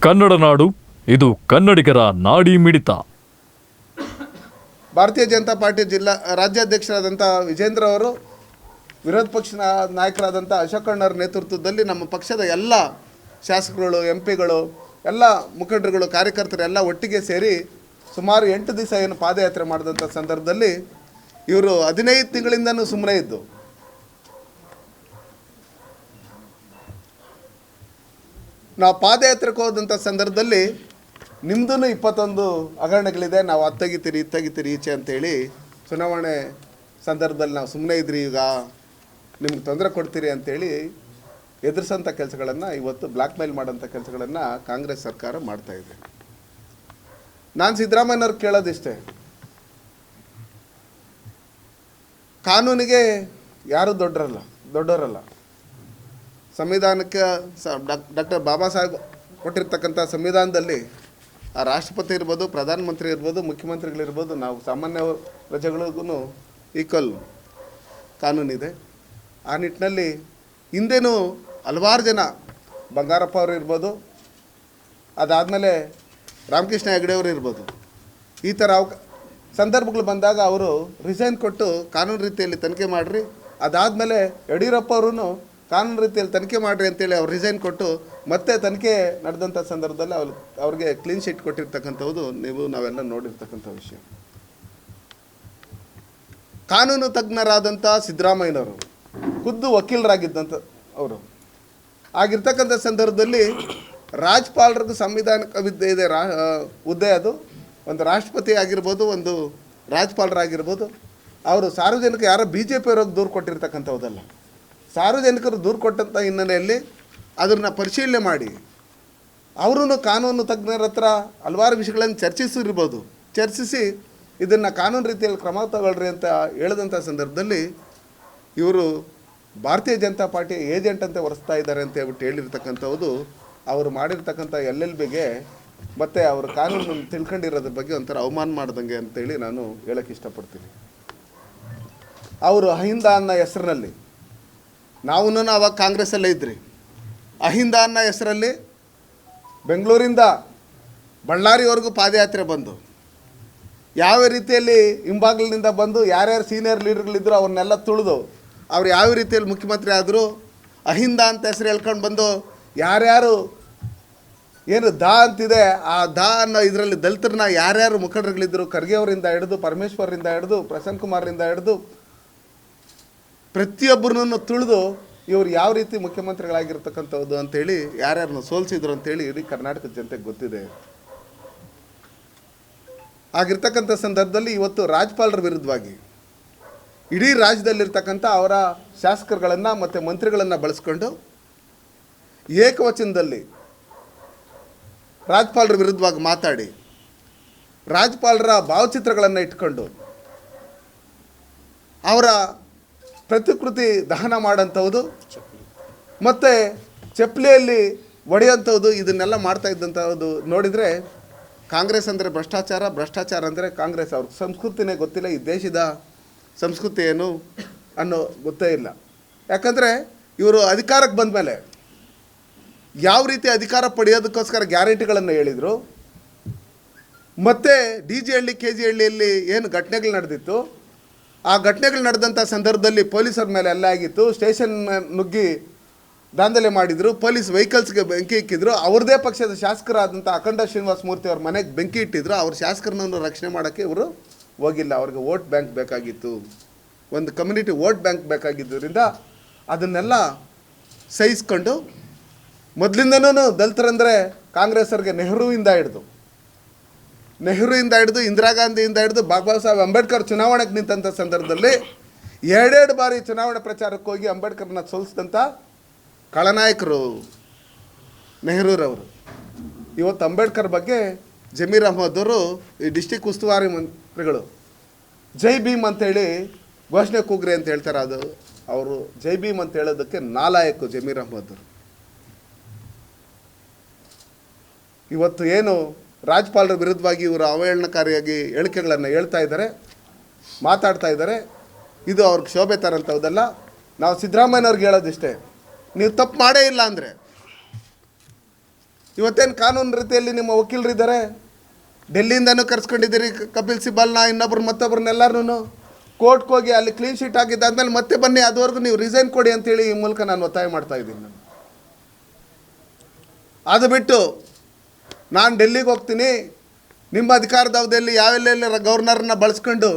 ಕನ್ನಡ ನಾಡು, ಇದು ಕನ್ನಡಿಗರ ನಾಡಿ ಮಿಡಿತ. ಭಾರತೀಯ ಜನತಾ ಪಾರ್ಟಿ ಜಿಲ್ಲಾ ರಾಜ್ಯಾಧ್ಯಕ್ಷರಾದಂಥ ವಿಜೇಂದ್ರ ಅವರು, ವಿರೋಧ ಪಕ್ಷ ನಾ- ನಾಯಕರಾದಂಥ ಅಶೋಕ್ ಅಣ್ಣವ್ರ ನೇತೃತ್ವದಲ್ಲಿ ನಮ್ಮ ಪಕ್ಷದ ಎಲ್ಲ ಶಾಸಕರುಗಳು ಎಂ ಪಿಗಳು ಎಲ್ಲ ಮುಖಂಡರುಗಳು, ಕಾರ್ಯಕರ್ತರು ಎಲ್ಲ ಒಟ್ಟಿಗೆ ಸೇರಿ ಸುಮಾರು ಎಂಟು ದಿವಸ ಏನು ಪಾದಯಾತ್ರೆ ಮಾಡಿದಂಥ ಸಂದರ್ಭದಲ್ಲಿ ಇವರು ಹದಿನೈದು ತಿಂಗಳಿಂದನೂ ಸುಮ್ಮನೆ ಇದ್ದು. ನಾವು ಪಾದಯಾತ್ರೆಗೆ ಹೋದಂಥ ಸಂದರ್ಭದಲ್ಲಿ ನಿಮ್ಮದೂ ಇಪ್ಪತ್ತೊಂದು ಹಗರಣಗಳಿದೆ. ನಾವು ಅತ್ತಗಿತೀರಿ ಇತ್ತಗಿತೀರಿ ಈಚೆ ಅಂತೇಳಿ ಚುನಾವಣೆ ಸಂದರ್ಭದಲ್ಲಿ ನಾವು ಸುಮ್ಮನೆ ಇದ್ರಿ, ಈಗ ನಿಮ್ಗೆ ತೊಂದರೆ ಕೊಡ್ತೀರಿ ಅಂತೇಳಿ ಎದುರಿಸೋಂಥ ಕೆಲಸಗಳನ್ನು ಇವತ್ತು ಬ್ಲ್ಯಾಕ್ ಮೇಲ್ ಮಾಡೋಂಥ ಕೆಲಸಗಳನ್ನು ಕಾಂಗ್ರೆಸ್ ಸರ್ಕಾರ ಮಾಡ್ತಾಯಿದೆ ನಾನು ಸಿದ್ದರಾಮಯ್ಯನವ್ರು ಕೇಳೋದಿಷ್ಟೇ. ಕಾನೂನಿಗೆ ಯಾರು ದೊಡ್ಡರಲ್ಲ, ದೊಡ್ಡವರಲ್ಲ. ಸಂವಿಧಾನಕ್ಕೆ ಡಾಕ್ಟರ್ ಬಾಬಾ ಸಾಹೇಬ್ ಕೊಟ್ಟಿರ್ತಕ್ಕಂಥ ಸಂವಿಧಾನದಲ್ಲಿ ಆ ರಾಷ್ಟ್ರಪತಿ ಇರ್ಬೋದು, ಪ್ರಧಾನಮಂತ್ರಿ ಇರ್ಬೋದು, ಮುಖ್ಯಮಂತ್ರಿಗಳಿರ್ಬೋದು, ನಾವು ಸಾಮಾನ್ಯ ಪ್ರಜೆಗಳಿಗೂ ಈಕ್ವಲ್ ಕಾನೂನಿದೆ. ಆ ನಿಟ್ಟಿನಲ್ಲಿ ಹಿಂದೆನೂ ಹಲವಾರು ಜನ ಬಂಗಾರಪ್ಪ ಅವರು ಇರ್ಬೋದು, ಅದಾದಮೇಲೆ ರಾಮಕೃಷ್ಣ ಹೆಗಡೆ ಅವರು ಇರ್ಬೋದು. ಈ ಥರ ಅವ ಸಂದರ್ಭಗಳು ಬಂದಾಗ ಅವರು ರಿಸೈನ್ ಕೊಟ್ಟು ಕಾನೂನು ರೀತಿಯಲ್ಲಿ ತನಿಖೆ ಮಾಡಿರಿ, ಅದಾದಮೇಲೆ ಯಡಿಯೂರಪ್ಪ ಅವರು ಕಾನೂನು ರೀತಿಯಲ್ಲಿ ತನಿಖೆ ಮಾಡಿರಿ ಅಂತೇಳಿ ಅವ್ರು ರಿಸೈನ್ ಕೊಟ್ಟು ಮತ್ತೆ ತನಿಖೆ ನಡೆದಂಥ ಸಂದರ್ಭದಲ್ಲಿ ಅವ್ರು ಅವ್ರಿಗೆ ಕ್ಲೀನ್ ಶೀಟ್ ಕೊಟ್ಟಿರ್ತಕ್ಕಂಥದ್ದು ನೀವು ನಾವೆಲ್ಲ ನೋಡಿರ್ತಕ್ಕಂಥ ವಿಷಯ. ಕಾನೂನು ತಜ್ಞರಾದಂಥ ಸಿದ್ದರಾಮಯ್ಯನವರು, ಖುದ್ದು ವಕೀಲರಾಗಿದ್ದಂಥ ಅವರು. ಆಗಿರ್ತಕ್ಕಂಥ ಸಂದರ್ಭದಲ್ಲಿ ರಾಜ್ಪಾಲರಿಗೂ ಸಂವಿಧಾನಿಕ ವಿದ್ಯೆ ಇದೆ, ರಾ ಹುದ್ದೆ ಅದು. ಒಂದು ರಾಷ್ಟ್ರಪತಿ ಆಗಿರ್ಬೋದು, ಒಂದು ರಾಜ್ಪಾಲರಾಗಿರ್ಬೋದು. ಅವರು ಸಾರ್ವಜನಿಕ ಯಾರೋ ಬಿ ಜೆ ಪಿಯವ್ರಿಗೆ ದೂರು ಕೊಟ್ಟಿರ್ತಕ್ಕಂಥದ್ದಲ್ಲ ಸಾರ್ವಜನಿಕರು ದೂರು ಕೊಟ್ಟಂಥ ಹಿನ್ನೆಲೆಯಲ್ಲಿ ಅದನ್ನು ಪರಿಶೀಲನೆ ಮಾಡಿ. ಅವರೂ ಕಾನೂನು ತಜ್ಞರ ಹತ್ರ ಹಲವಾರು ವಿಷಯಗಳನ್ನು ಚರ್ಚಿಸಿರ್ಬೋದು. ಚರ್ಚಿಸಿ ಇದನ್ನು ಕಾನೂನು ರೀತಿಯಲ್ಲಿ ಕ್ರಮ ತಗೊಳ್ರಿ ಅಂತ ಹೇಳಿದಂಥ ಸಂದರ್ಭದಲ್ಲಿ ಇವರು ಭಾರತೀಯ ಜನತಾ ಪಾರ್ಟಿ ಏಜೆಂಟ್ ಅಂತ ಒರೆಸ್ತಾ ಇದ್ದಾರೆ ಅಂತ ಹೇಳ್ಬಿಟ್ಟು ಹೇಳಿರ್ತಕ್ಕಂಥದ್ದು ಅವರು ಮಾಡಿರ್ತಕ್ಕಂಥ ಎಲ್ ಎಲ್ ಬಿಗೆ ಮತ್ತು ಅವ್ರ ಕಾನೂನು ತಿಳ್ಕೊಂಡಿರೋದ್ರ ಬಗ್ಗೆ ಒಂಥರ ಅವಮಾನ ಮಾಡ್ದಂಗೆ ಅಂತೇಳಿ ನಾನು ಹೇಳೋಕ್ಕೆ ಇಷ್ಟಪಡ್ತೀನಿ. ಅವರು ಅಹಿಂದ ಅನ್ನೋ ಹೆಸರಿನಲ್ಲಿ ನಾವು ಅವಾಗ ಕಾಂಗ್ರೆಸ್ಸಲ್ಲೇ ಇದ್ರಿ. ಅಹಿಂದ ಅನ್ನೋ ಹೆಸರಲ್ಲಿ ಬೆಂಗಳೂರಿಂದ ಬಳ್ಳಾರಿವರೆಗೂ ಪಾದಯಾತ್ರೆ ಬಂದು, ಯಾವ ರೀತಿಯಲ್ಲಿ ಹಿಂಬಾಗಿಲಿನಿಂದ ಬಂದು ಯಾರ್ಯಾರು ಸೀನಿಯರ್ ಲೀಡರ್ಗಳಿದ್ರು ಅವ್ರನ್ನೆಲ್ಲ ತುಳಿದು, ಅವ್ರು ಯಾವ ರೀತಿಯಲ್ಲಿ ಮುಖ್ಯಮಂತ್ರಿ ಆದರೂ ಅಹಿಂದ ಅಂತ ಹೆಸರು ಹೇಳ್ಕೊಂಡು ಬಂದು ಯಾರ್ಯಾರು ಏನು ದಾ ಅಂತಿದೆ, ಆ ದಾ ಅನ್ನೋ ಇದರಲ್ಲಿ ದಲಿತರನ್ನ ಯಾರ್ಯಾರು ಮುಖಂಡರುಗಳಿದ್ದರು ಖರ್ಗೆ ಅವರಿಂದ ಹಿಡಿದು ಪರಮೇಶ್ವರರಿಂದ ಹಿಡಿದು ಪ್ರಸನ್ನ ಕುಮಾರಿಂದ ಹಿಡಿದು ಪ್ರತಿಯೊಬ್ಬರನ್ನು ತುಳಿದು ಇವರು ಯಾವ ರೀತಿ ಮುಖ್ಯಮಂತ್ರಿಗಳಾಗಿರ್ತಕ್ಕಂಥದ್ದು ಅಂತೇಳಿ ಯಾರ್ಯಾರನ್ನು ಸೋಲಿಸಿದ್ರು ಅಂತೇಳಿ ಇಡೀ ಕರ್ನಾಟಕ ಜನತೆಗೆ ಗೊತ್ತಿದೆ. ಆಗಿರ್ತಕ್ಕಂಥ ಸಂದರ್ಭದಲ್ಲಿ ಇವತ್ತು ರಾಜ್ಯಪಾಲರ ವಿರುದ್ಧವಾಗಿ ಇಡೀ ರಾಜ್ಯದಲ್ಲಿರ್ತಕ್ಕಂಥ ಅವರ ಶಾಸಕರುಗಳನ್ನು ಮತ್ತು ಮಂತ್ರಿಗಳನ್ನು ಬಳಸ್ಕೊಂಡು ಏಕವಚನದಲ್ಲಿ ರಾಜ್ಯಪಾಲರ ವಿರುದ್ಧವಾಗಿ ಮಾತಾಡಿ ರಾಜ್ಯಪಾಲರ ಭಾವಚಿತ್ರಗಳನ್ನು ಇಟ್ಕೊಂಡು ಅವರ ಪ್ರತಿಕೃತಿ ದಹನ ಮಾಡೋಂಥದ್ದು ಮತ್ತು ಚಪ್ಪಲಿಯಲ್ಲಿ ಒಡೆಯೋಂಥದ್ದು ಇದನ್ನೆಲ್ಲ ಮಾಡ್ತಾ ಇದ್ದಂಥದ್ದು ನೋಡಿದರೆ ಕಾಂಗ್ರೆಸ್ ಅಂದರೆ ಭ್ರಷ್ಟಾಚಾರ ಭ್ರಷ್ಟಾಚಾರ ಅಂದರೆ ಕಾಂಗ್ರೆಸ್ ಅವ್ರ. ಸಂಸ್ಕೃತಿನೇ ಗೊತ್ತಿಲ್ಲ, ಈ ದೇಶದ ಸಂಸ್ಕೃತಿ ಏನು ಅನ್ನೋ ಗೊತ್ತೇ ಇಲ್ಲ. ಯಾಕಂದರೆ ಇವರು ಅಧಿಕಾರಕ್ಕೆ ಬಂದ ಮೇಲೆ ಯಾವ ರೀತಿ ಅಧಿಕಾರ ಪಡೆಯೋದಕ್ಕೋಸ್ಕರ ಗ್ಯಾರಂಟಿಗಳನ್ನು ಹೇಳಿದರು. ಮತ್ತು D G Halli, K G ಹಳ್ಳಿಯಲ್ಲಿ ಏನು ಘಟನೆಗಳು ನಡೆದಿತ್ತು. ಆ ಘಟನೆಗಳು ನಡೆದಂಥ ಸಂದರ್ಭದಲ್ಲಿ ಪೊಲೀಸರ ಮೇಲೆ ಎಲ್ಲ ಆಗಿತ್ತು. ಸ್ಟೇಷನ್ ನುಗ್ಗಿ ದಾಂಧಲೆ ಮಾಡಿದರು. ಪೊಲೀಸ್ ವೆಹಿಕಲ್ಸ್ಗೆ ಬೆಂಕಿ ಇಕ್ಕಿದ್ರು. ಅವ್ರದೇ ಪಕ್ಷದ ಶಾಸಕರಾದಂಥ ಅಖಂಡ ಶ್ರೀನಿವಾಸ ಮೂರ್ತಿ ಅವ್ರ ಮನೆಗೆ ಬೆಂಕಿ ಇಟ್ಟಿದ್ರು. ಅವ್ರ ಶಾಸಕರನ್ನು ರಕ್ಷಣೆ ಮಾಡೋಕ್ಕೆ ಇವರು ಹೋಗಿಲ್ಲ. ಅವ್ರಿಗೆ ವೋಟ್ ಬ್ಯಾಂಕ್ ಬೇಕಾಗಿತ್ತು. ಒಂದು ಕಮ್ಯುನಿಟಿ ವೋಟ್ ಬ್ಯಾಂಕ್ ಬೇಕಾಗಿದ್ದರಿಂದ ಅದನ್ನೆಲ್ಲ ಸಹಿಸ್ಕೊಂಡು ಮೊದಲಿಂದನೂ ದಲಿತರಂದರೆ ಕಾಂಗ್ರೆಸ್ಸರಿಗೆ ನೆಹರುವಿಂದ ಹಿಡಿದು ನೆಹರುವಿಂದ ಹಿಡಿದು ಇಂದಿರಾ ಗಾಂಧಿಯಿಂದ ಹಿಡಿದು ಬಾಬಾ ಸಾಹೇಬ್ ಅಂಬೇಡ್ಕರ್ ಚುನಾವಣೆಗೆ ನಿಂತಂಥ ಸಂದರ್ಭದಲ್ಲಿ ಎರಡೆರಡು ಬಾರಿ ಚುನಾವಣೆ ಪ್ರಚಾರಕ್ಕೆ ಹೋಗಿ ಅಂಬೇಡ್ಕರ್ನ ಸೋಲಿಸಿದಂಥ ಖಳನಾಯಕರು ನೆಹರೂರವರು. ಇವತ್ತು ಅಂಬೇಡ್ಕರ್ ಬಗ್ಗೆ ಜಮೀರ್ ಅಹಮದ್ ಅವರು ಈ ಡಿಸ್ಟಿಕ್ ಉಸ್ತುವಾರಿ ಮಂತ್ರಿಗಳು, ಜೈ ಭೀಮ್ ಅಂತೇಳಿ ಘೋಷಣೆ ಕೂಗ್ರಿ ಅಂತ ಹೇಳ್ತಾರೆ. ಅದು ಅವರು ಜೈ ಭೀಮ್ ಅಂತ ಹೇಳೋದಕ್ಕೆ ನಾಲಾಯಕು ಜಮೀರ್ ಅಹಮದ್ ಅವರು. ಇವತ್ತು ಏನು ರಾಜ್ಪಾಲರ ವಿರುದ್ಧವಾಗಿ ಇವರು ಅವಹೇಳನಕಾರಿಯಾಗಿ ಹೇಳಿಕೆಗಳನ್ನು ಹೇಳ್ತಾ ಇದ್ದಾರೆ, ಮಾತಾಡ್ತಾ ಇದ್ದಾರೆ. ಇದು ಅವ್ರಿಗೆ ಶೋಭೆ ತರಂಥದ್ದಲ್ಲ ನಾವು ಸಿದ್ದರಾಮಯ್ಯನವ್ರಿಗೆ ಹೇಳೋದಿಷ್ಟೇ, ನೀವು ತಪ್ಪು ಮಾಡೇ ಇಲ್ಲ ಅಂದರೆ. ಇವತ್ತೇನು ಕಾನೂನು ರೀತಿಯಲ್ಲಿ ನಿಮ್ಮ ವಕೀಲರಿದ್ದಾರೆ? ಡೆಲ್ಲಿಯಿಂದನೂ ಕರ್ಸ್ಕೊಂಡಿದ್ದೀರಿ ಕಪಿಲ್ ಸಿಬಲ್ನ, ಇನ್ನೊಬ್ರು ಮತ್ತೊಬ್ರನ್ನೆಲ್ಲರೂ ಕೋರ್ಟ್ಗೆ ಹೋಗಿ ಅಲ್ಲಿ ಕ್ಲೀನ್ ಶೀಟ್ ಆಗಿದ್ದಾದ್ಮೇಲೆ ಮತ್ತೆ ಬನ್ನಿ, ಅದುವರೆಗೂ ನೀವು ರಿಸೈನ್ ಕೊಡಿ ಅಂತೇಳಿ ಈ ಮೂಲಕ ನಾನು ಒತ್ತಾಯ ಮಾಡ್ತಾ ಇದ್ದೀನಿ. ನಾನು ಅದು ಬಿಟ್ಟು ನಾನು ಡೆಲ್ಲಿಗೆ ಹೋಗ್ತೀನಿ. ನಿಮ್ಮ ಅಧಿಕಾರದ ಅವಧಿಯಲ್ಲಿ ಯಾವೆಲ್ಲೆಲ್ಲ ಗವರ್ನರ್ನ ಬಳಸ್ಕೊಂಡು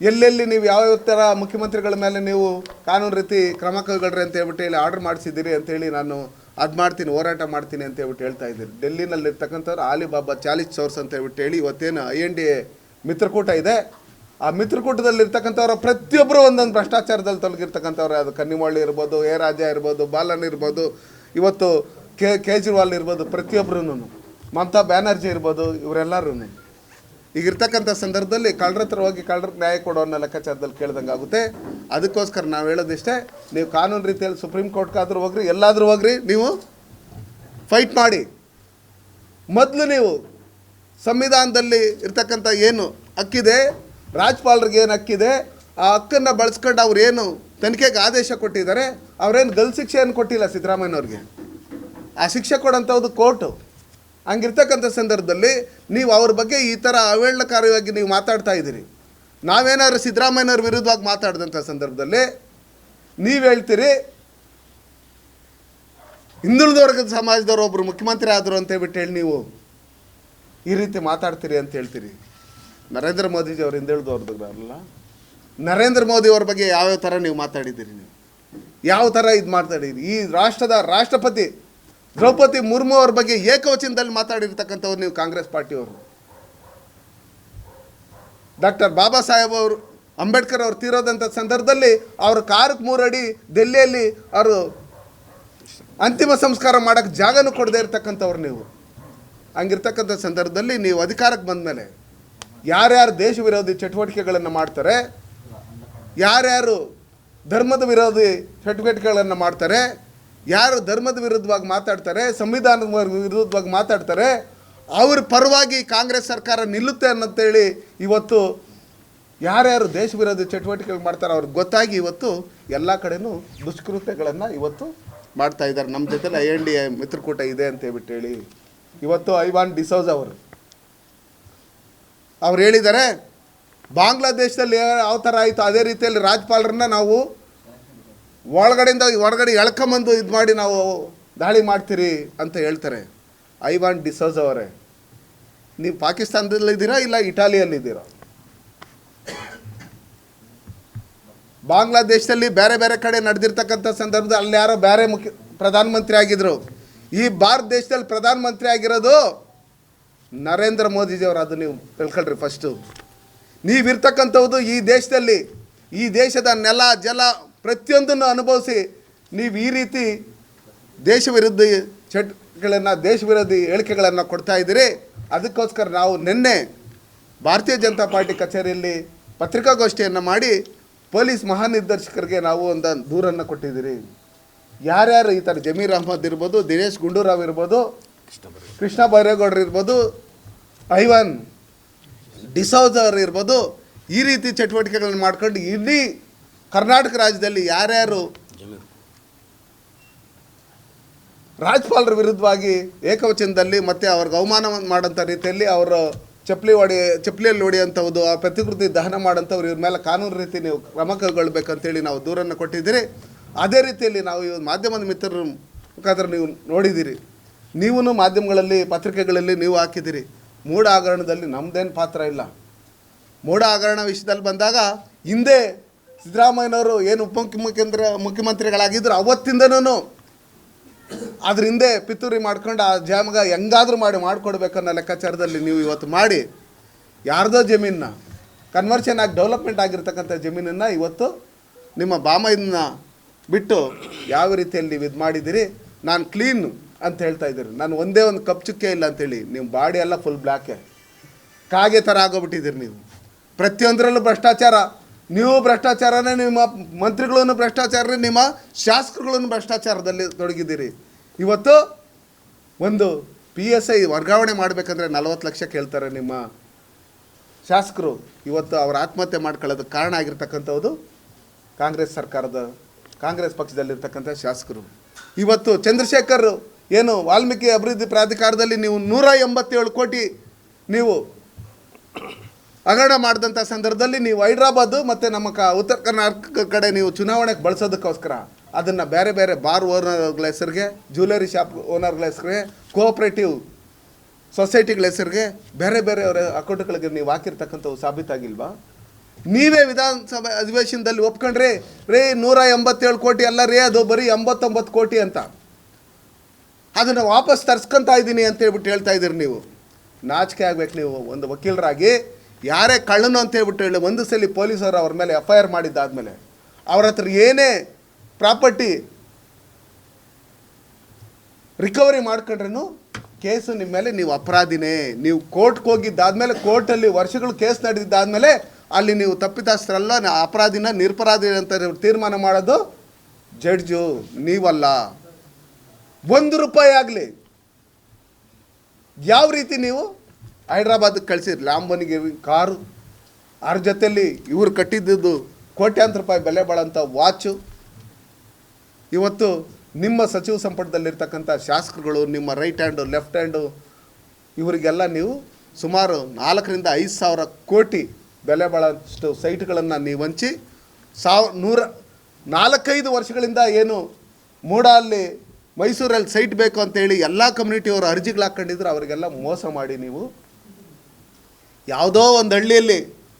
ಎಲ್ಲೆಲ್ಲಿ ನೀವು ಯಾವ್ಯಾವ ಥರ ಮುಖ್ಯಮಂತ್ರಿಗಳ ಮೇಲೆ ನೀವು ಕಾನೂನು ರೀತಿ ಕ್ರಮ ಕೈಗೊಳ್ರಿ ಅಂತ ಹೇಳ್ಬಿಟ್ಟು ಹೇಳಿ ಆರ್ಡರ್ ಮಾಡಿಸಿದ್ದೀರಿ ಅಂತೇಳಿ ನಾನು ಅದು ಮಾಡ್ತೀನಿ, ಹೋರಾಟ ಮಾಡ್ತೀನಿ ಅಂತ ಹೇಳ್ಬಿಟ್ಟು ಹೇಳ್ತಾ ಇದ್ದೀನಿ. ಡೆಲ್ಲಿನಲ್ಲಿ ಇರ್ತಕ್ಕಂಥವ್ರು ಆಲಿಬಾಬಾ ಚಾಲಿಸ್ ಸೋರ್ಸ್ ಅಂತ ಹೇಳ್ಬಿಟ್ಟು ಹೇಳಿ ಇವತ್ತೇನು ಐ ಎನ್ ಡಿ ಎ ಮಿತ್ರಕೂಟ ಇದೆ. ಆ ಮಿತ್ರಕೂಟದಲ್ಲಿ ಇರ್ತಕ್ಕಂಥವ್ರ ಪ್ರತಿಯೊಬ್ಬರು ಒಂದೊಂದು ಭ್ರಷ್ಟಾಚಾರದಲ್ಲಿ ತೊಲಗಿರ್ತಕ್ಕಂಥವ್ರು, ಅದು ಕನ್ನಿಮೊಳ್ಳಿ ಇರ್ಬೋದು, ಎ ರಾಜ ಇರ್ಬೋದು, ಬಾಲನ್ ಇರ್ಬೋದು, ಇವತ್ತು ಕೆ ಕೇಜ್ರಿವಾಲ್ ಇರ್ಬೋದು ಪ್ರತಿಯೊಬ್ಬರೂ ಮಮತಾ ಬ್ಯಾನರ್ಜಿ ಇರ್ಬೋದು, ಇವರೆಲ್ಲರೂ ಈಗ ಇರ್ತಕ್ಕಂಥ ಸಂದರ್ಭದಲ್ಲಿ ಕಳ್ಳರ ಹತ್ರ ಹೋಗಿ ಕಳ್ಳರ ನ್ಯಾಯ ಕೊಡೋ ಅನ್ನೋ ಲೆಕ್ಕಾಚಾರದಲ್ಲಿ ಕೇಳ್ದಂಗೆ ಆಗುತ್ತೆ. ಅದಕ್ಕೋಸ್ಕರ ನಾವು ಹೇಳೋದಿಷ್ಟೇ, ನೀವು ಕಾನೂನು ರೀತಿಯಲ್ಲಿ ಸುಪ್ರೀಂ ಕೋರ್ಟ್ಗಾದ್ರೂ ಹೋಗ್ರಿ, ಎಲ್ಲಾದರೂ ಹೋಗ್ರಿ, ನೀವು ಫೈಟ್ ಮಾಡಿ. ಮೊದಲು ನೀವು ಸಂವಿಧಾನದಲ್ಲಿ ಇರ್ತಕ್ಕಂಥ ಏನು ಹಕ್ಕಿದೆ ರಾಜ್ಯಪಾಲರಿಗೆ ಏನು ಹಕ್ಕಿದೆ, ಆ ಹಕ್ಕನ್ನು ಬಳಸ್ಕೊಂಡು ಅವ್ರು ಏನು ತನಿಖೆಗೆ ಆದೇಶ ಕೊಟ್ಟಿದ್ದಾರೆ, ಅವರೇನು ಗಲ್ ಶಿಕ್ಷೆಯನ್ನು ಕೊಟ್ಟಿಲ್ಲ ಸಿದ್ದರಾಮಯ್ಯನವ್ರಿಗೆ. ಆ ಶಿಕ್ಷೆ ಕೊಡೋಂಥದ್ದು ಕೋರ್ಟು. ಹಂಗಿರ್ತಕ್ಕಂಥ ಸಂದರ್ಭದಲ್ಲಿ ನೀವು ಅವ್ರ ಬಗ್ಗೆ ಈ ಥರ ಅವೇಳನಕಾರಿಯಾಗಿ ನೀವು ಮಾತಾಡ್ತಾ ಇದ್ದೀರಿ. ನಾವೇನಾದ್ರು ಸಿದ್ದರಾಮಯ್ಯನವ್ರ ವಿರುದ್ಧವಾಗಿ ಮಾತಾಡಿದಂಥ ಸಂದರ್ಭದಲ್ಲಿ ನೀವು ಹೇಳ್ತೀರಿ, ಹಿಂದುಳಿದ ವರ್ಗದ ಸಮಾಜದವರು ಒಬ್ಬರು ಮುಖ್ಯಮಂತ್ರಿ ಆದರು ಅಂತ ಹೇಳ್ಬಿಟ್ಟು ಹೇಳಿ ನೀವು ಈ ರೀತಿ ಮಾತಾಡ್ತೀರಿ ಅಂತ ಹೇಳ್ತೀರಿ. ನರೇಂದ್ರ ಮೋದಿಜಿ ಅವ್ರು ಹಿಂದುಳಿದವ್ರದಲ್ಲ ನರೇಂದ್ರ ಮೋದಿ ಅವ್ರ ಬಗ್ಗೆ ಯಾವ್ಯಾವ ಥರ ನೀವು ಮಾತಾಡಿದ್ದೀರಿ ನೀವು? ಯಾವ ಥರ ಇದು ಮಾತಾಡಿದ್ದೀರಿ ಈ ರಾಷ್ಟ್ರದ ರಾಷ್ಟ್ರಪತಿ ದ್ರೌಪದಿ ಮುರ್ಮು ಅವ್ರ ಬಗ್ಗೆ ಏಕವಚನದಲ್ಲಿ ಮಾತಾಡಿರ್ತಕ್ಕಂಥವ್ರು ನೀವು ಕಾಂಗ್ರೆಸ್ ಪಾರ್ಟಿಯವರು. ಡಾಕ್ಟರ್ ಬಾಬಾ ಸಾಹೇಬ್ ಅವರು, ಅಂಬೇಡ್ಕರ್ ಅವರು ತೀರೋದಂಥ ಸಂದರ್ಭದಲ್ಲಿ ಅವ್ರ ಕಾರಕ್ಕೆ ಮೂರಡಿ ದೆಲ್ಲಿಯಲ್ಲಿ ಅವರು ಅಂತಿಮ ಸಂಸ್ಕಾರ ಮಾಡೋಕ್ಕೆ ಜಾಗನೂ ಕೊಡದೇ ಇರತಕ್ಕಂಥವ್ರು ನೀವು. ಹಂಗಿರ್ತಕ್ಕಂಥ ಸಂದರ್ಭದಲ್ಲಿ ನೀವು ಅಧಿಕಾರಕ್ಕೆ ಬಂದಮೇಲೆ ಯಾರ್ಯಾರು ದೇಶ ವಿರೋಧಿ ಚಟುವಟಿಕೆಗಳನ್ನು ಮಾಡ್ತಾರೆ, ಯಾರ್ಯಾರು ಧರ್ಮದ ವಿರೋಧಿ ಚಟುವಟಿಕೆಗಳನ್ನು ಮಾಡ್ತಾರೆ ಯಾರು ಧರ್ಮದ ವಿರುದ್ಧವಾಗಿ ಮಾತಾಡ್ತಾರೆ, ಸಂವಿಧಾನದ ವಿರುದ್ಧವಾಗಿ ಮಾತಾಡ್ತಾರೆ, ಅವ್ರ ಪರವಾಗಿ ಕಾಂಗ್ರೆಸ್ ಸರ್ಕಾರ ನಿಲ್ಲುತ್ತೆ ಅನ್ನೋಂಥೇಳಿ ಇವತ್ತು ಯಾರ್ಯಾರು ದೇಶ ವಿರೋಧಿ ಚಟುವಟಿಕೆಗಳು ಮಾಡ್ತಾರೆ ಅವ್ರಿಗೆ ಗೊತ್ತಾಗಿ ಇವತ್ತು ಎಲ್ಲ ಕಡೆನೂ ದುಷ್ಕೃತ್ಯಗಳನ್ನು ಇವತ್ತು ಮಾಡ್ತಾ ಇದ್ದಾರೆ. ನಮ್ಮ ಜೊತೆಲಿ ಐ ಎನ್ ಡಿ ಎ ಮಿತ್ರಕೂಟ ಇದೆ ಅಂತ ಹೇಳ್ಬಿಟ್ಟು ಹೇಳಿ. ಇವತ್ತು ಐವಾನ್ ಡಿಸೋಜ್ ಅವರು. ಅವ್ರು ಹೇಳಿದ್ದಾರೆ, ಬಾಂಗ್ಲಾದೇಶದಲ್ಲಿ ಯಾವ ಥರ ಆಯಿತು, ಅದೇ ರೀತಿಯಲ್ಲಿ ರಾಜ್ಯಪಾಲರನ್ನ ನಾವು ಒಳಗಡೆಯಿಂದ ಹೊರಗಡೆ ಎಳ್ಕೊಂಬಂದು ಇದು ಮಾಡಿ ನಾವು ದಾಳಿ ಮಾಡ್ತೀರಿ ಅಂತ ಹೇಳ್ತಾರೆ. ಐ ವಾಂಟ್ ಡಿಸೋಸ್ ಅವರೇ. ನೀವು ಪಾಕಿಸ್ತಾನದಲ್ಲಿದ್ದೀರಾ ಇಲ್ಲ ಇಟಾಲಿಯಲ್ಲಿದ್ದೀರಾ ಬಾಂಗ್ಲಾದೇಶದಲ್ಲಿ ಬೇರೆ ಬೇರೆ ಕಡೆ ನಡೆದಿರ್ತಕ್ಕಂಥ ಸಂದರ್ಭದಲ್ಲಿ ಅಲ್ಲಿ ಯಾರೋ ಬೇರೆ ಮುಖ್ಯ ಪ್ರಧಾನಮಂತ್ರಿ ಆಗಿದ್ದರು ಈ ಭಾರತ ದೇಶದಲ್ಲಿ ಪ್ರಧಾನಮಂತ್ರಿ ಆಗಿರೋದು ನರೇಂದ್ರ ಮೋದಿಜಿಯವರು ಅದು ನೀವು ತಿಳ್ಕೊಳ್ರಿ ಫಸ್ಟು ನೀವಿರ್ತಕ್ಕಂಥದ್ದು ಈ ದೇಶದಲ್ಲಿ. ಈ ದೇಶದ ನೆಲ, ಜಲ ಪ್ರತಿಯೊಂದನ್ನು ಅನುಭವಿಸಿ ನೀವು ಈ ರೀತಿ ದೇಶ ವಿರೋಧಿ ಚಟಗಳನ್ನು ದೇಶ ವಿರೋಧಿ ಹೇಳಿಕೆಗಳನ್ನು ಕೊಡ್ತಾ ಇದ್ದೀರಿ. ಅದಕ್ಕೋಸ್ಕರ ನಾವು ನಿನ್ನೆ ಭಾರತೀಯ ಜನತಾ ಪಾರ್ಟಿ ಕಚೇರಿಯಲ್ಲಿ ಪತ್ರಿಕಾಗೋಷ್ಠಿಯನ್ನು ಮಾಡಿ ಪೊಲೀಸ್ ಮಹಾನಿರ್ದೇಶಕರಿಗೆ ನಾವು ಒಂದು ದೂರನ್ನು ಕೊಟ್ಟಿದ್ದೀರಿ. ಯಾರ್ಯಾರು ಈ ಥರ ಜಮೀರ್ ಅಹಮದ್ ಇರ್ಬೋದು, ದಿನೇಶ್ ಗುಂಡೂರಾವ್ ಇರ್ಬೋದು, ಕೃಷ್ಣ ಬೈರೇಗೌಡರು ಇರ್ಬೋದು, ಐವನ್ ಡಿಸೋಜ್ ಅವರು ಇರ್ಬೋದು, ಈ ರೀತಿ ಚಟುವಟಿಕೆಗಳನ್ನು ಮಾಡ್ಕೊಂಡು ಇಡೀ ಕರ್ನಾಟಕ ರಾಜ್ಯದಲ್ಲಿ ಯಾರ್ಯಾರು ರಾಜ್ಪಾಲರ ವಿರುದ್ಧವಾಗಿ ಏಕವಚನದಲ್ಲಿ ಮತ್ತು ಅವ್ರಿಗೆ ಅವಮಾನ ಮಾಡೋಂಥ ರೀತಿಯಲ್ಲಿ ಅವರು ಚಪ್ಪಲಿ ಹೊಡಿ, ಚಪ್ಪಲಿಯಲ್ಲಿ ಹೊಡೆಯುವಂಥದ್ದು ಆ ಪ್ರತಿಕೃತಿ ದಹನ ಮಾಡೋಂಥವ್ರು ಇವ್ರ ಮೇಲೆ ಕಾನೂನು ರೀತಿ ನೀವು ಕ್ರಮ ಕೈಗೊಳ್ಬೇಕಂತೇಳಿ ನಾವು ದೂರನ್ನು ಕೊಟ್ಟಿದ್ದೀರಿ. ಅದೇ ರೀತಿಯಲ್ಲಿ ನಾವು ಇವತ್ತು ಮಾಧ್ಯಮದ ಮಿತ್ರರ ಮುಖಾಂತರ ನೀವು ನೋಡಿದ್ದೀರಿ. ನೀವೂ ಮಾಧ್ಯಮಗಳಲ್ಲಿ, ಪತ್ರಿಕೆಗಳಲ್ಲಿ ನೀವು ಹಾಕಿದ್ದೀರಿ. ಮೂಢ ಹಗರಣದಲ್ಲಿ ನಮ್ಮದೇನು ಪಾತ್ರ ಇಲ್ಲ. ಮೂಢ ಹಗರಣ ವಿಷಯದಲ್ಲಿ ಬಂದಾಗ ಹಿಂದೆ ಸಿದ್ದರಾಮಯ್ಯನವರು ಏನು ಉಪಮುಖ್ಯಮುಖ್ಯಂದ್ರ ಮುಖ್ಯಮಂತ್ರಿಗಳಾಗಿದ್ದರು ಅವತ್ತಿಂದನೂ ಅದ್ರ ಹಿಂದೆ ಪಿತೂರಿ ಮಾಡ್ಕೊಂಡು ಆ ಜಾಮಗ ಹೆಂಗಾದ್ರೂ ಮಾಡಿ ಮಾಡಿಕೊಡ್ಬೇಕನ್ನೋ ಲೆಕ್ಕಾಚಾರದಲ್ಲಿ ನೀವು ಇವತ್ತು ಮಾಡಿ, ಯಾರ್ದೋ ಜಮೀನನ್ನ ಕನ್ವರ್ಷನ್ ಆಗಿ ಡೆವಲಪ್ಮೆಂಟ್ ಆಗಿರ್ತಕ್ಕಂಥ ಜಮೀನನ್ನು ಇವತ್ತು ನಿಮ್ಮ ಬಾಮಯ್ಯನ ಬಿಟ್ಟು ಯಾವ ರೀತಿಯಲ್ಲಿ ನೀವು ಇದು ಮಾಡಿದ್ದೀರಿ ನಾನು ಕ್ಲೀನ್ ಅಂತ ಹೇಳ್ತಾ ಇದ್ದೀರಿ. ನಾನು ಒಂದೇ ಒಂದು ಕಪ್ ಚುಕ್ಕೆ ಇಲ್ಲ ಅಂತೇಳಿ ನಿಮ್ಮ ಬಾಡಿ ಎಲ್ಲ ಫುಲ್ ಬ್ಲ್ಯಾಕೆ ಕಾಗೆ ಥರ ಆಗೋಗ್ಬಿಟ್ಟಿದ್ದೀರಿ ನೀವು. ಪ್ರತಿಯೊಂದರಲ್ಲೂ ಭ್ರಷ್ಟಾಚಾರ. ನೀವು ಭ್ರಷ್ಟಾಚಾರನೇ, ನಿಮ್ಮ ಮಂತ್ರಿಗಳನ್ನು ಭ್ರಷ್ಟಾಚಾರನೇ, ನಿಮ್ಮ ಶಾಸಕರುಗಳನ್ನು ಭ್ರಷ್ಟಾಚಾರದಲ್ಲಿ ತೊಡಗಿದ್ದೀರಿ. ಇವತ್ತು ಒಂದು ಪಿ ಎಸ್ ಐ ವರ್ಗಾವಣೆ ಮಾಡಬೇಕಂದ್ರೆ ನಲವತ್ತು ಲಕ್ಷ ಕೇಳ್ತಾರೆ ನಿಮ್ಮ ಶಾಸಕರು. ಇವತ್ತು ಅವರು ಆತ್ಮಹತ್ಯೆ ಮಾಡ್ಕೊಳ್ಳೋದಕ್ಕೆ ಕಾರಣ ಆಗಿರ್ತಕ್ಕಂಥದ್ದು ಕಾಂಗ್ರೆಸ್ ಸರ್ಕಾರದ, ಕಾಂಗ್ರೆಸ್ ಪಕ್ಷದಲ್ಲಿರ್ತಕ್ಕಂಥ ಶಾಸಕರು. ಇವತ್ತು ಚಂದ್ರಶೇಖರ್ ಏನು ವಾಲ್ಮೀಕಿ ಅಭಿವೃದ್ಧಿ ಪ್ರಾಧಿಕಾರದಲ್ಲಿ ನೀವು ನೂರ ಎಂಬತ್ತೇಳು ಕೋಟಿ ನೀವು ಹಗರಣ ಮಾಡಿದಂಥ ಸಂದರ್ಭದಲ್ಲಿ ನೀವು ಹೈದ್ರಾಬಾದ್ ಮತ್ತು ನಮ್ಮ ಕ ಉತ್ತರ ಕರ್ನಾಟಕ ಕಡೆ ನೀವು ಚುನಾವಣೆಗೆ ಬಳಸೋದಕ್ಕೋಸ್ಕರ ಅದನ್ನು ಬೇರೆ ಬೇರೆ ಬಾರ್ ಓನರ್ಗಳ ಹೆಸರಿಗೆ ಜ್ಯುವೆಲರಿ ಶಾಪ್ ಓನರ್ಗಳ ಹೆಸರಿಗೆ, ಕೋಆಪ್ರೇಟಿವ್ ಸೊಸೈಟಿಗಳ ಹೆಸರಿಗೆ ಬೇರೆ ಬೇರೆಯವರ ಅಕೌಂಟ್ಗಳಿಗೆ ನೀವು ಹಾಕಿರ್ತಕ್ಕಂಥವು ಸಾಬೀತಾಗಿಲ್ವಾ? ನೀವೇ ವಿಧಾನಸಭೆ ಅಧಿವೇಶನದಲ್ಲಿ ಒಪ್ಕೊಂಡ್ರಿ, ರೇ, ನೂರ ಎಂಬತ್ತೇಳು ಕೋಟಿ ಅಲ್ಲ ರೇ, ಅದು ಬರೀ ಎಂಬತ್ತೊಂಬತ್ತು ಕೋಟಿ ಅಂತ. ಅದನ್ನು ವಾಪಸ್ ತರ್ಸ್ಕೊತಾ ಇದ್ದೀನಿ ಅಂತ ಹೇಳ್ಬಿಟ್ಟು ಹೇಳ್ತಾ ಇದ್ದೀರಿ ನೀವು. ನಾಚಿಕೆ ಆಗ್ಬೇಕು ನೀವು ಒಂದು ವಕೀಲರಾಗಿ. ಯಾರೇ ಕಳ್ಳನು ಅಂತ ಹೇಳ್ಬಿಟ್ಟು ಹೇಳಿ ಒಂದು ಸಲ ಪೊಲೀಸರು ಅವ್ರ ಮೇಲೆ ಎಫ್ ಐ ಆರ್ ಮಾಡಿದ್ದಾದಮೇಲೆ ಅವ್ರ ಹತ್ರ ಏನೇ ಪ್ರಾಪರ್ಟಿ ರಿಕವರಿ ಮಾಡ್ಕೊಂಡ್ರೂ ಕೇಸು ನಿಮ್ಮ ಮೇಲೆ ನೀವು ಅಪರಾಧಿನೇ. ನೀವು ಕೋರ್ಟ್ಗೆ ಹೋಗಿದ್ದಾದ್ಮೇಲೆ ಕೋರ್ಟಲ್ಲಿ ವರ್ಷಗಳು ಕೇಸ್ ನಡೆದಿದ್ದಾದ್ಮೇಲೆ ಅಲ್ಲಿ ನೀವು ತಪ್ಪಿತಸ್ಥರಲ್ಲ ಅಪರಾಧಿನ ನಿರ್ಪರಾಧಿ ಅಂತ ತೀರ್ಮಾನ ಮಾಡೋದು ಜಡ್ಜು, ನೀವಲ್ಲ. ಒಂದು ರೂಪಾಯಿ ಆಗಲಿ. ಯಾವ ರೀತಿ ನೀವು ಹೈದ್ರಾಬಾದ್ಗೆ ಕಳಿಸಿದ್ರು ಲ್ಯಾಂಬನಿಗೆ ಕಾರು. ಅದ್ರ ಜೊತೆಯಲ್ಲಿ ಇವರು ಕಟ್ಟಿದ್ದು ಕೋಟ್ಯಾಂತರ ರೂಪಾಯಿ ಬೆಲೆ ಬಾಳಂಥ ವಾಚು. ಇವತ್ತು ನಿಮ್ಮ ಸಚಿವ ಸಂಪುಟದಲ್ಲಿರ್ತಕ್ಕಂಥ ಶಾಸಕರುಗಳು, ನಿಮ್ಮ ರೈಟ್ ಹ್ಯಾಂಡು, ಲೆಫ್ಟ್ ಹ್ಯಾಂಡು, ಇವರಿಗೆಲ್ಲ ನೀವು ಸುಮಾರು ನಾಲ್ಕರಿಂದ ಐದು ಸಾವಿರ ಕೋಟಿ ಬೆಲೆ ಬಾಳಷ್ಟು ಸೈಟ್ಗಳನ್ನು ನೀವು ಹಂಚಿ, ಸಾವ್ ನೂರ ನಾಲ್ಕೈದು ವರ್ಷಗಳಿಂದ ಏನು ಮೂಡ ಅಲ್ಲಿ ಮೈಸೂರಲ್ಲಿ ಸೈಟ್ ಬೇಕು ಅಂತೇಳಿ ಎಲ್ಲ ಕಮ್ಯುನಿಟಿಯವರು ಅರ್ಜಿಗಳು ಹಾಕ್ಕೊಂಡಿದ್ರು ಅವರಿಗೆಲ್ಲ ಮೋಸ ಮಾಡಿ ನೀವು ಯಾವುದೋ ಒಂದು ಹಳ್ಳಿಯಲ್ಲಿ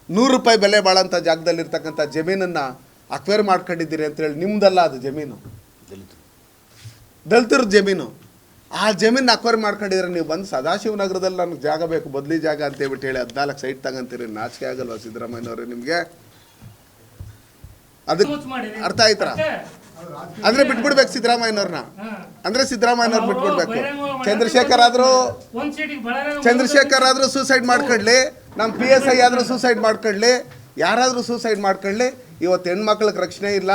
ನೂರು ರೂಪಾಯಿ ಬೆಲೆ ಬಾಳಂಥ ಜಾಗದಲ್ಲಿರ್ತಕ್ಕಂಥ ಜಮೀನನ್ನು ಅಕ್ವೇರ್ ಮಾಡ್ಕೊಂಡಿದ್ದೀರಿ ಅಂತೇಳಿ ನಿಮ್ಮದಲ್ಲ ಅದು ಜಮೀನು. ದಲಿತರ. ಜಮೀನು. ಆ ಜಮೀನು ಅಕ್ವೈರ್ ಮಾಡ್ಕೊಂಡಿದ್ರೆ ನೀವು ಬಂದು ಸದಾಶಿವನಗರದಲ್ಲಿ ನನಗೆ ಜಾಗ ಬೇಕು ಬದಲಿ ಜಾಗ ಅಂತ ಹೇಳ್ಬಿಟ್ಟು ಹೇಳಿ ಹದಿನಾಲ್ಕು ಸೈಟ್ ತಗೊಂತೀರಿ. ನಾಚಿಕೆ ಆಗಲ್ವಾ ಸಿದ್ದರಾಮಯ್ಯನವ್ರೆ ನಿಮಗೆ? ಅದಕ್ಕೆ ಅರ್ಥ ಆಯ್ತರ ಅಂದ್ರೆ ಬಿಟ್ಬಿಡ್ಬೇಕು ಸಿದ್ದರಾಮಯ್ಯನವ್ರನ್ನ. ಅಂದ್ರೆ ಸಿದ್ದರಾಮಯ್ಯ ಬಿಟ್ಬಿಡ್ಬೇಕು. ಚಂದ್ರಶೇಖರ್ ಆದ್ರೂ ಒಂದ್ ಸೀಟಿಗೆ ಬಳ್ಳಾರಿ ಚಂದ್ರಶೇಖರ್ ಆದ್ರೂ ಸೂಸೈಡ್ ಮಾಡ್ಕೊಳ್ಳಿ ನಮ್ಮ ಪಿ ಎಸ್ ಐ ಆದ್ರೂ ಸೂಸೈಡ್ ಮಾಡ್ಕೊಳ್ಳಿ ಯಾರಾದರೂ ಸೂಸೈಡ್ ಮಾಡ್ಕೊಳ್ಳಿ ಇವತ್ತು ಹೆಣ್ಮಕ್ಳಿಗೆ ರಕ್ಷಣೆ ಇಲ್ಲ.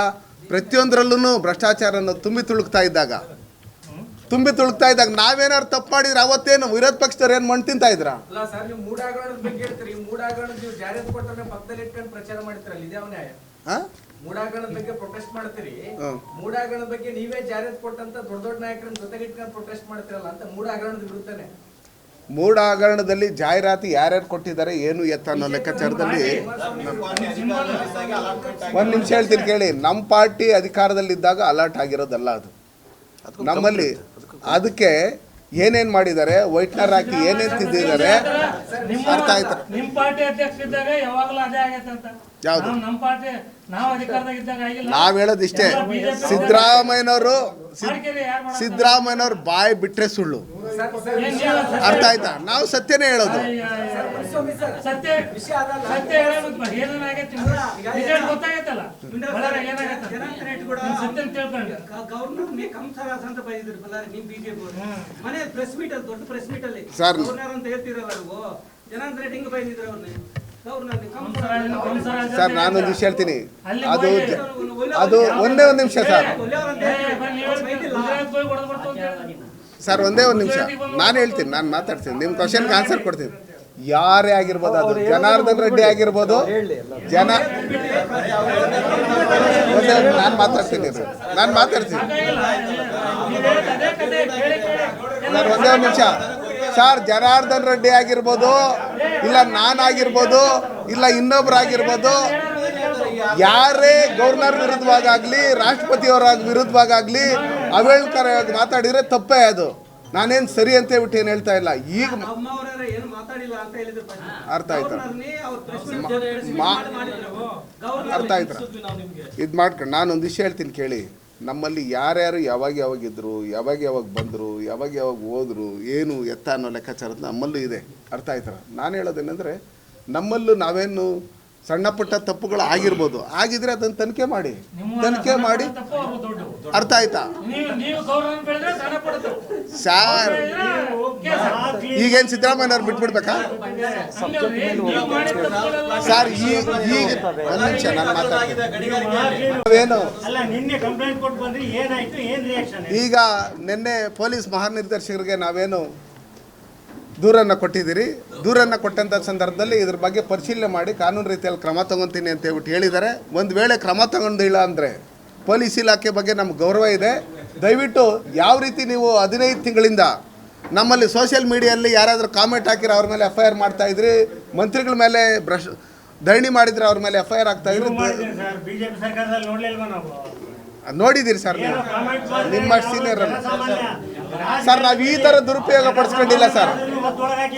ಪ್ರತಿಯೊಂದರಲ್ಲೂ ಭ್ರಷ್ಟಾಚಾರ ಅನ್ನೋದು ತುಂಬಿ ತುಳುಕ್ತಾ ಇದ್ದಾಗ. ತುಂಬಿ ತುಳುಕ್ತಾ ಇದ್ದಾಗ ನಾವೇನಾದ್ರು ತಪ್ಪು ಮಾಡಿದ್ರೆ ಅವತ್ತೇನು ವಿರೋಧ ಪಕ್ಷದವ್ರು ಏನು ಮಣ್ಣು ತಿಂತಾ ಇದ್ರ? ಅಲ್ಲ ಸರ್ ನೀವು ಮೂಡಾಗರಣದ ಬಗ್ಗೆ ಹೇಳ್ತೀರಿ. ಮೂಡಾಗರಣದ ನೀವು ಜಾರಿಯಾತಿ ಕೊಟ್ಟರೆ ಪಕ್ಕದಲ್ಲಿ ಇಟ್ಕೊಂಡು ಪ್ರಚಾರ ಮಾಡ್ತೀರಲ್ಲ ಇದೇ ನ್ಯಾಯ ಮೂಡಾಗರಣದ ಬಗ್ಗೆ ಪ್ರೊಟೆಸ್ಟ್ ಮಾಡ್ತೀರಿ ಮೂಡಾಗಳ ಬಗ್ಗೆ ನೀವೇ ಜಾರಿ ಕೊಟ್ಟಂತ ದೊಡ್ಡ ದೊಡ್ಡ ನಾಯಕರನ್ನ ಜೊತೆಗೆ ಇಟ್ಕೊಂಡು ಪ್ರೊಟೆಸ್ಟ್ ಮಾಡ್ತಿರಲ್ಲ ಅಂತ ಮೂಡಾಗರಣದ ವಿರುದ್ಧನೇ. ಮೂಢ ಹಗರಣದಲ್ಲಿ ಜಾಹೀರಾತು ಯಾರ್ಯಾರು ಕೊಟ್ಟಿದ್ದಾರೆ ಏನು ಎತ್ತ ಅನ್ನೋ ಲೆಕ್ಕಾಚಾರದಲ್ಲಿ ಒಂದು ನಿಮಿಷ ಹೇಳ್ತೀನಿ ಕೇಳಿ ನಮ್ಮ ಪಾರ್ಟಿ ಅಧಿಕಾರದಲ್ಲಿದ್ದಾಗ ಅಲರ್ಟ್ ಆಗಿರೋದಲ್ಲ ಅದು. ನಮ್ಮಲ್ಲಿ ಅದಕ್ಕೆ ಏನೇನು ಮಾಡಿದ್ದಾರೆ ವೈಟ್ನರ್ ಹಾಕಿ ಏನೇನು ತಿದ್ದಿದ್ದಾರೆ ಅರ್ಥ ಆಯ್ತಾ? ನಿಮ್ ಪಾರ್ಟಿ ಅಧ್ಯಕ್ಷ ಇದ್ದಾಗ ಯಾವಾಗಲೂ ಅದೇ ಆಗೈತೆ ಅಂತ. ಯಾವ್ದು? ನಾವು ಹೇಳೋದು ಇಷ್ಟೇ ನಾವು ಇದ್ದಾಗ ಆಗಿಲ್ಲ. ನಾವ್ ಹೇಳೋದು ಇಷ್ಟೇ. BJP ಸಿದ್ದರಾಮಯ್ಯನವರು ಸಿದ್ದರಾಮಯ್ಯನವ್ರ ಬಾಯಿ ಬಿಟ್ರೆ ಸುಳ್ಳು. ಅರ್ಥ ಆಯ್ತಾ? ನಾವು ಸತ್ಯನೇ ಹೇಳೋದು. ಸರ್ ಅಯ್ಯ. ಸತ್ಯ ವಿಷಯ ಅದಲ್ಲ ಸತ್ಯ ಹೇಳೋದು ಏನೇನಾಗೈತಿ ರಿಸಲ್ಟ್ ಗೊತ್ತಾಗೈತಲ್ಲ? ಬಳ್ಳಾರಿ ಏನಾಗೈತೆ? ನಿಮ್ ಸತ್ಯ ಅಂತ ತಿಳ್ಕೊಂಡು. ಗವರ್ನರ್ ಕಂಸರಾಸ್ ಅಂತ ಬೈದಿದ್ರು ಬಳ್ಳಾರಿ ನಿಮ್ ಬಿಜೆಪಿ ಮನೆ ಪ್ರೆಸ್ ಮೀಟ್ ಅಲ್ಲಿ ದೊಡ್ಡ ಪ್ರೆಸ್ ಮೀಟ್ ಅಲ್ಲಿ. ಸರ್. ಸರ್ ನಾನೊಂದು ವಿಷಯ ಹೇಳ್ತೀನಿ. ಅದು ಅದು ಒಂದೇ ಒಂದು ನಿಮಿಷ, ಸರ್. ಸರ್, ಒಂದೇ ಒಂದು ನಿಮಿಷ. ನಾನು ಹೇಳ್ತೀನಿ, ನಾನು ಮಾತಾಡ್ತೀನಿ. ನಿಮ್ಮ ಕ್ವಶನ್ಗೆ ಆನ್ಸರ್ ಕೊಡ್ತೀನಿ. ಯಾರೇ ಆಗಿರ್ಬೋದು, ಅದು ಜನಾರ್ದನ್ ರೆಡ್ಡಿ ಆಗಿರ್ಬೋದು, ಜನ ನಾನು ಮಾತಾಡ್ತೀನಿ ನಾನು ಮಾತಾಡ್ತೀನಿ. ಸರ್, ಒಂದೇ ಒಂದು ನಿಮಿಷ. ಸರ್, ಜನಾರ್ದನ್ ರೆಡ್ಡಿ ಆಗಿರ್ಬೋದು ಇಲ್ಲ ನಾನಾಗಿರ್ಬೋದು ಇಲ್ಲ ಇನ್ನೊಬ್ಬರಾಗಿರ್ಬೋದು ಯಾರೇ ಗವರ್ನರ್ ವಿರುದ್ಧವಾಗಲಿ ರಾಷ್ಟ್ರಪತಿಯವರ ವಿರುದ್ಧವಾಗಲಿ ಅವೇಳ್ಕರವಾಗಿ ಮಾತಾಡಿದ್ರೆ ತಪ್ಪೇ ಅದು. ನಾನೇನು ಸರಿ ಅಂತ ಹೇಳ್ಬಿಟ್ಟು ಏನು ಹೇಳ್ತಾ ಇಲ್ಲ. ಈಗ ಅರ್ಥ ಆಯ್ತಾ. ಅರ್ಥ ಆಯ್ತಾ. ಇದು ಮಾಡ್ಕೊಂಡು ನಾನೊಂದು ವಿಷಯ ಹೇಳ್ತೀನಿ ಕೇಳಿ. ನಮ್ಮಲ್ಲಿ ಯಾರ್ಯಾರು ಯಾವಾಗ ಯಾವಾಗ ಇದ್ರು, ಯಾವಾಗ ಯಾವಾಗ ಬಂದರು, ಯಾವಾಗ ಯಾವಾಗ ಹೋದ್ರು, ಏನು ಎತ್ತ ಅನ್ನೋ ಲೆಕ್ಕಾಚಾರ ನಮ್ಮಲ್ಲೂ ಇದೆ. ಅರ್ಥ ಆಯ್ತಾರ ನಾನು ಹೇಳೋದೇನೆಂದರೆ, ನಮ್ಮಲ್ಲೂ ನಾವೇನು ಸಣ್ಣ ಪುಟ್ಟ ತಪ್ಪುಗಳು ಆಗಿರ್ಬೋದು. ಆಗಿದ್ರೆ ಅದನ್ನು ತನಿಖೆ ಮಾಡಿ. ತನಿಖೆ ಮಾಡಿ. ಅರ್ಥ ಆಯ್ತಾ? ಸಾರ್. ಈಗೇನು ಸಿದ್ದರಾಮಯ್ಯವ್ರು ಬಿಟ್ಬಿಡ್ಬೇಕಾ? ಸರ್ ಈಗ ಈಗ ಒಂದು ನಿಮಿಷ ನಾನು ಮಾತಾಡ್ತೀನಿ. ನಾವೇನು ಅಲ್ಲ ನಿನ್ನೆ ಕಂಪ್ಲೇಂಟ್ ಕೊಟ್ಟು ಬಂದ್ರಿ ಏನಾಯ್ತು ಏನ್ ರಿಯಾಕ್ಷನ್ ಈಗ ನಿನ್ನೆ ಪೊಲೀಸ್ ಮಹಾನಿರ್ದೇಶಕರಿಗೆ ನಾವೇನು ದೂರನ್ನು ಕೊಟ್ಟಿದ್ದೀರಿ. ದೂರನ್ನು ಕೊಟ್ಟಂಥ ಸಂದರ್ಭದಲ್ಲಿ ಇದ್ರ ಬಗ್ಗೆ ಪರಿಶೀಲನೆ ಮಾಡಿ ಕಾನೂನು ರೀತಿಯಲ್ಲಿ ಕ್ರಮ ತಗೊತೀನಿ ಅಂತ ಹೇಳ್ಬಿಟ್ಟು ಹೇಳಿದ್ದಾರೆ. ಒಂದು ವೇಳೆ ಕ್ರಮ ತಗೊಂಡಿಲ್ಲ ಅಂದರೆ ಪೊಲೀಸ್ ಇಲಾಖೆ ಬಗ್ಗೆ ನಮ್ಗೆ ಗೌರವ ಇದೆ. ದಯವಿಟ್ಟು ಯಾವ ರೀತಿ ನೀವು ಹದಿನೈದು ತಿಂಗಳಿಂದ ನಮ್ಮಲ್ಲಿ ಸೋಷಿಯಲ್ ಮೀಡಿಯಲ್ಲಿ ಯಾರಾದರೂ ಕಾಮೆಂಟ್ ಹಾಕಿರೋ ಅವ್ರ ಮೇಲೆ ಎಫ್ ಐ ಆರ್ ಮಾಡ್ತಾ ಇದ್ರಿ. ಮಂತ್ರಿಗಳ ಮೇಲೆ ಭ್ರಷ್ ಧರಣಿ ಮಾಡಿದ್ರೆ ಅವ್ರ ಮೇಲೆ ಎಫ್ ಐ ಆರ್ ಆಗ್ತಾ ನೋಡಿದ್ದೀರಿ ಸರ್ ನೀವು? ನಿಮ್ಮ ಸೀನಿಯರ್ ಅಲ್ಲ. ಸರ್, ನಾವು ಈ ಥರ ದುರುಪಯೋಗ ಪಡಿಸ್ಕೊಂಡಿಲ್ಲ ಸರ್.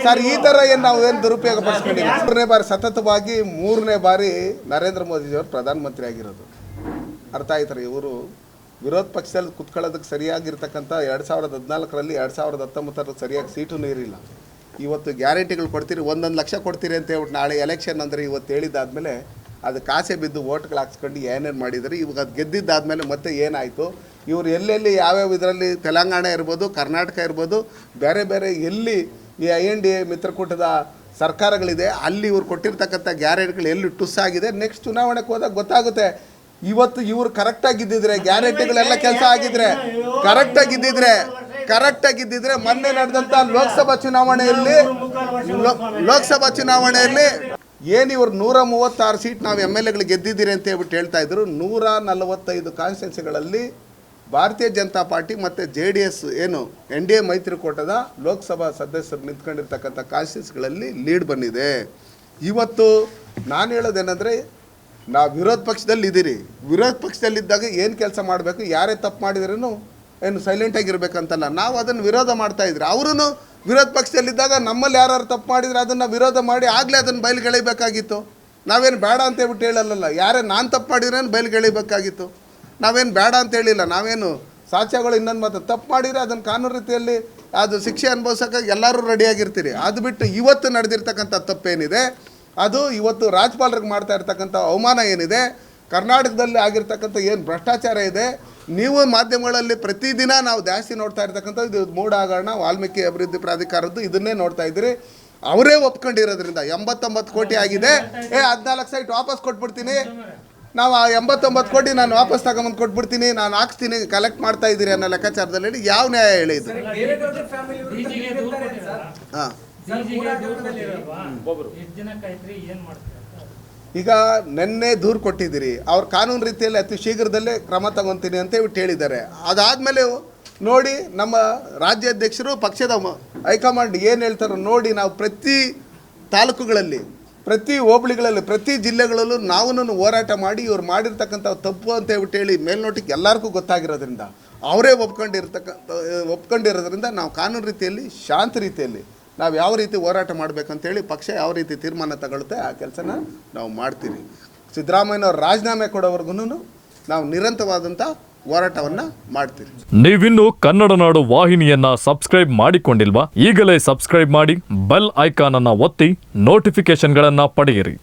ಸರ್, ಈ ಥರ ಏನು ನಾವು ಏನು ದುರುಪಯೋಗ ಪಡಿಸ್ಕೊಂಡಿಲ್ಲ? ಮೂರನೇ ಬಾರಿ, ಸತತವಾಗಿ ಮೂರನೇ ಬಾರಿ ನರೇಂದ್ರ ಮೋದಿಜಿಯವರು ಪ್ರಧಾನಮಂತ್ರಿ ಆಗಿರೋದು. ಅರ್ಥ ಆಯ್ತಾರೆ ಇವರು? ವಿರೋಧ ಪಕ್ಷದಲ್ಲಿ ಕುತ್ಕೊಳ್ಳೋದಕ್ಕೆ ಸರಿಯಾಗಿರ್ತಕ್ಕಂಥ ಎರಡು ಸಾವಿರದ ಹದಿನಾಲ್ಕರಲ್ಲಿ ಎರಡು ಸಾವಿರದ ಹತ್ತೊಂಬತ್ತರಲ್ಲಿ ಸರಿಯಾಗಿ ಸೀಟು ನೀರಿಲ್ಲ. ಇವತ್ತು ಗ್ಯಾರಂಟಿಗಳು ಕೊಡ್ತೀರಿ, ಒಂದೊಂದು ಲಕ್ಷ ಕೊಡ್ತೀರಿ ಅಂತ ಹೇಳ್ಬಿಟ್ಟು ನಾಳೆ ಎಲೆಕ್ಷನ್ ಅಂದರೆ ಇವತ್ತು ಹೇಳಿದ್ದಾದಮೇಲೆ ಅದು ಕಾಸೆ ಬಿದ್ದು ಓಟ್ಗಳು ಹಾಕ್ಸ್ಕೊಂಡು ಏನೇನು ಮಾಡಿದರೆ, ಇವಾಗ ಅದು ಗೆದ್ದಿದ್ದಾದಮೇಲೆ ಮತ್ತೆ ಏನಾಯಿತು? ಇವರು ಎಲ್ಲೆಲ್ಲಿ ಯಾವ್ಯಾವ ಇದರಲ್ಲಿ ತೆಲಂಗಾಣ ಇರ್ಬೋದು, ಕರ್ನಾಟಕ ಇರ್ಬೋದು, ಬೇರೆ ಬೇರೆ ಎಲ್ಲಿ ಈ ಐ ಎನ್ ಡಿ ಎ ಮಿತ್ರಕೂಟದ ಸರ್ಕಾರಗಳಿದೆ, ಅಲ್ಲಿ ಇವ್ರು ಕೊಟ್ಟಿರ್ತಕ್ಕಂಥ ಗ್ಯಾರಂಟಿಗಳು ಎಲ್ಲಿ ಟುಸ್ ಆಗಿದೆ, ನೆಕ್ಸ್ಟ್ ಚುನಾವಣೆಗೆ ಹೋದಾಗ ಗೊತ್ತಾಗುತ್ತೆ. ಇವತ್ತು ಇವರು ಕರೆಕ್ಟಾಗಿ ಇದ್ದಿದ್ರೆ ಗ್ಯಾರಂಟಿಗಳೆಲ್ಲ ಕೆಲಸ ಆಗಿದ್ರೆ ಕರೆಕ್ಟಾಗಿ ಇದ್ದಿದ್ರೆ ಕರೆಕ್ಟಾಗಿ ಇದ್ದಿದ್ರೆ ಮೊನ್ನೆ ನಡೆದಂಥ ಲೋಕಸಭಾ ಚುನಾವಣೆಯಲ್ಲಿ ಲೋಕಸಭಾ ಚುನಾವಣೆಯಲ್ಲಿ ಏನು ಇವರು ನೂರ ಮೂವತ್ತಾರು ಸೀಟ್ ನಾವು ಎಂ ಎಲ್ ಎಗಳು ಗೆದ್ದಿದ್ದೀರಿ ಅಂತ ಹೇಳ್ಬಿಟ್ಟು ಹೇಳ್ತಾ ಇದ್ರು. ನೂರ ನಲವತ್ತೈದು ಕಾನ್ಸ್ಟಿಟ್ಯೂನ್ಸಿಗಳಲ್ಲಿ ಭಾರತೀಯ ಜನತಾ ಪಾರ್ಟಿ ಮತ್ತು ಜೆ ಡಿ ಎಸ್ ಏನು ಎನ್ ಡಿ ಎ ಮೈತ್ರಿಕೂಟದ ಲೋಕಸಭಾ ಸದಸ್ಯರು ನಿಂತ್ಕೊಂಡಿರ್ತಕ್ಕಂಥ ಕಾನ್ಸ್ಟಿಟ್ಯೂನ್ಸಿಗಳಲ್ಲಿ ಲೀಡ್ ಬಂದಿದೆ. ಇವತ್ತು ನಾನು ಹೇಳೋದೇನೆಂದರೆ ನಾವು ವಿರೋಧ ಪಕ್ಷದಲ್ಲಿ ಇದ್ದೀರಿ. ವಿರೋಧ ಪಕ್ಷದಲ್ಲಿದ್ದಾಗ ಏನು ಕೆಲಸ ಮಾಡಬೇಕು, ಯಾರೇ ತಪ್ಪು ಮಾಡಿದ್ರೂ ಏನು ಸೈಲೆಂಟಾಗಿರ್ಬೇಕಂತಲ್ಲ ನಾವು ಅದನ್ನು ವಿರೋಧ ಮಾಡ್ತಾ ಇದ್ರಿ. ಅವರೂ ವಿರೋಧ ಪಕ್ಷದಲ್ಲಿದ್ದಾಗ ನಮ್ಮಲ್ಲಿ ಯಾರು ತಪ್ಪು ಮಾಡಿದರೆ ಅದನ್ನು ವಿರೋಧ ಮಾಡಿ ಆಗಲೇ ಅದನ್ನು ಬಯలుಗೆಳಿಬೇಕಾಗಿತ್ತು ನಾವೇನು ಬೇಡ ಅಂತ ಹೇಳ್ಬಿಟ್ಟು ಹೇಳಲ್ಲ ಯಾರೇ ನಾನು ತಪ್ಪು ಮಾಡಿದ್ರೇನು ಬಯలుಗೆಳಿಬೇಕಾಗಿತ್ತು ನಾವೇನು ಬೇಡ ಅಂತ ಹೇಳಿಲ್ಲ. ನಾವೇನು ಸಾಕ್ಷ್ಯಗಳು ಇನ್ನೊಂದು ಮಾತ್ರ ತಪ್ಪು ಮಾಡಿದರೆ ಅದನ್ನು ಕಾನೂನು ರೀತಿಯಲ್ಲಿ ಅದು ಶಿಕ್ಷೆ ಅನುಭವಿಸೋಕೆ ಎಲ್ಲರೂ ರೆಡಿಯಾಗಿರ್ತೀರಿ ಅದು ಬಿಟ್ಟು ಇವತ್ತು ನಡೆದಿರ್ತಕ್ಕಂಥ ತಪ್ಪೇನಿದೆ. ಅದು ಇವತ್ತು ರಾಜ್ಪಾಲರಿಗೆ ಮಾಡ್ತಾ ಇರ್ತಕ್ಕಂಥ ಅವಮಾನ ಏನಿದೆ. ಕರ್ನಾಟಕದಲ್ಲಿ ಆಗಿರ್ತಕ್ಕಂಥ ಏನು ಭ್ರಷ್ಟಾಚಾರ ಇದೆ ನೀವು ಮಾಧ್ಯಮಗಳಲ್ಲಿ ಪ್ರತಿದಿನ ನಾವು ಜಾಸ್ತಿ ನೋಡ್ತಾ ಇರ್ತಕ್ಕಂಥ ಇದು ಮೂಡ ಹಗರಣ ವಾಲ್ಮೀಕಿ ಅಭಿವೃದ್ಧಿ ಪ್ರಾಧಿಕಾರದ್ದು ಇದನ್ನೇ ನೋಡ್ತಾ ಇದ್ದೀರಿ. ಅವರೇ ಒಪ್ಕೊಂಡಿರೋದ್ರಿಂದ ಎಂಬತ್ತೊಂಬತ್ತು ಕೋಟಿ ಆಗಿದೆ. ಏ ಹದಿನಾಲ್ಕು ಸೈಟ್ ವಾಪಸ್ ಕೊಟ್ಬಿಡ್ತೀನಿ. ನಾವು ಆ ಎಂಬತ್ತೊಂಬತ್ತು ಕೋಟಿ ನಾನು ವಾಪಸ್ ತಗೊಂಬಂದು ಕೊಟ್ಬಿಡ್ತೀನಿ. ನಾನು ಹಾಕ್ಸ್ತೀನಿ ಕಲೆಕ್ಟ್ ಮಾಡ್ತಾ ಇದ್ದೀರಿ ಅನ್ನೋ ಲೆಕ್ಕಾಚಾರದಲ್ಲಿ ಹೇಳಿ ಯಾವ ನ್ಯಾಯ ಹೇಳಿದ್ರು ಹಾಂ. ಈಗ ನಿನ್ನೆ ದೂರು ಕೊಟ್ಟಿದ್ದೀರಿ. ಅವ್ರ ಕಾನೂನು ರೀತಿಯಲ್ಲಿ ಅತಿ ಶೀಘ್ರದಲ್ಲೇ ಕ್ರಮ ತಗೊತೀನಿ ಅಂತ ಇವ್ರು ಹೇಳಿದ್ದಾರೆ. ಅದಾದಮೇಲೆ ನೋಡಿ ನಮ್ಮ ರಾಜ್ಯಾಧ್ಯಕ್ಷರು, ಪಕ್ಷದ ಹೈಕಮಾಂಡ್ ಏನು ಹೇಳ್ತಾರೋ ನೋಡಿ ನಾವು ಪ್ರತಿ ತಾಲೂಕುಗಳಲ್ಲಿ, ಪ್ರತಿ ಹೋಬಳಿಗಳಲ್ಲಿ, ಪ್ರತಿ ಜಿಲ್ಲೆಗಳಲ್ಲೂ ನಾವು ಹೋರಾಟ ಮಾಡಿ ಇವ್ರು ಮಾಡಿರ್ತಕ್ಕಂಥ ತಪ್ಪು ಅಂತ ಹೇಳ್ಬಿಟ್ಟು ಹೇಳಿ ಮೇಲ್ನೋಟಕ್ಕೆ ಎಲ್ಲರಿಗೂ ಗೊತ್ತಾಗಿರೋದ್ರಿಂದ, ಅವರೇ ಒಪ್ಕೊಂಡಿರ್ತಕ್ಕಂಥ ಒಪ್ಕೊಂಡಿರೋದ್ರಿಂದ ನಾವು ಕಾನೂನು ರೀತಿಯಲ್ಲಿ, ಶಾಂತ ರೀತಿಯಲ್ಲಿ ನಾವು ಯಾವ ರೀತಿ ಹೋರಾಟ ಮಾಡಬೇಕಂತೇಳಿ ಪಕ್ಷ ಯಾವ ರೀತಿ ತೀರ್ಮಾನ ತಗೊಳುತ್ತೆ ಆ ಕೆಲಸನ ನಾವು ಮಾಡ್ತೀವಿ. ಸಿದ್ದರಾಮಯ್ಯನವ್ರು ರಾಜೀನಾಮೆ ಕೊಡೋವರೆಗೂ ನಾವು ನಿರಂತರವಾದಂಥ ಹೋರಾಟವನ್ನ ಮಾಡ್ತೀವಿ. ನೀವಿನ್ನು ಕನ್ನಡ ನಾಡು ವಾಹಿನಿಯನ್ನ ಸಬ್ಸ್ಕ್ರೈಬ್ ಮಾಡಿಕೊಂಡಿಲ್ವಾ ಈಗಲೇ ಸಬ್ಸ್ಕ್ರೈಬ್ ಮಾಡಿ ಬೆಲ್ ಐಕಾನ್ ಅನ್ನ ಒತ್ತಿ ನೋಟಿಫಿಕೇಶನ್ಗಳನ್ನ ಪಡೆಯಿರಿ.